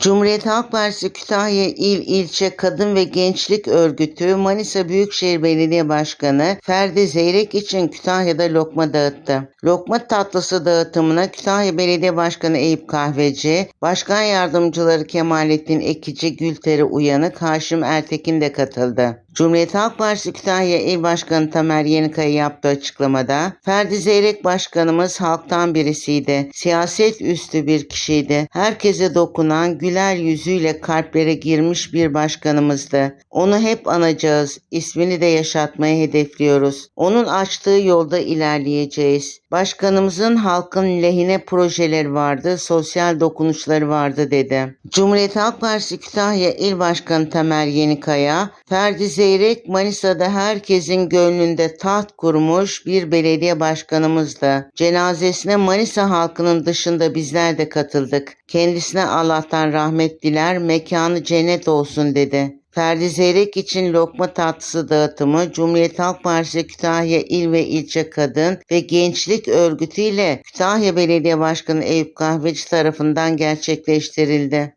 Cumhuriyet Halk Partisi Kütahya İl İlçe Kadın ve Gençlik Örgütü Manisa Büyükşehir Belediye Başkanı Ferdi Zeyrek için Kütahya'da lokma dağıttı. Lokma tatlısı dağıtımına Kütahya Belediye Başkanı Eyüp Kahveci, Başkan Yardımcıları Kemalettin Ekici, Gülteri Uyanık, Haşim Ertekin de katıldı. Cumhuriyet Halk Partisi Kütahya İl Başkanı Tamer Yenikaya yaptığı açıklamada Ferdi Zeyrek Başkanımız halktan birisiydi. Siyaset üstü bir kişiydi. Herkese dokunan güler yüzüyle kalplere girmiş bir başkanımızdı. Onu hep anacağız. İsmini de yaşatmayı hedefliyoruz. Onun açtığı yolda ilerleyeceğiz. Başkanımızın halkın lehine projeleri vardı, sosyal dokunuşları vardı dedi. Cumhuriyet Halk Partisi Kütahya İl Başkanı Tamer Yenikaya, Ferdi Zeyrek Manisa'da herkesin gönlünde taht kurmuş bir belediye başkanımızdı. Cenazesine Manisa halkının dışında bizler de katıldık. Kendisine Allah'tan rahmet diler, mekanı cennet olsun dedi. Ferdi Zeyrek için lokma tatlısı dağıtımı Cumhuriyet Halk Partisi Kütahya İl ve İlçe Kadın ve Gençlik Örgütü ile Kütahya Belediye Başkanı Eyüp Kahveci tarafından gerçekleştirildi.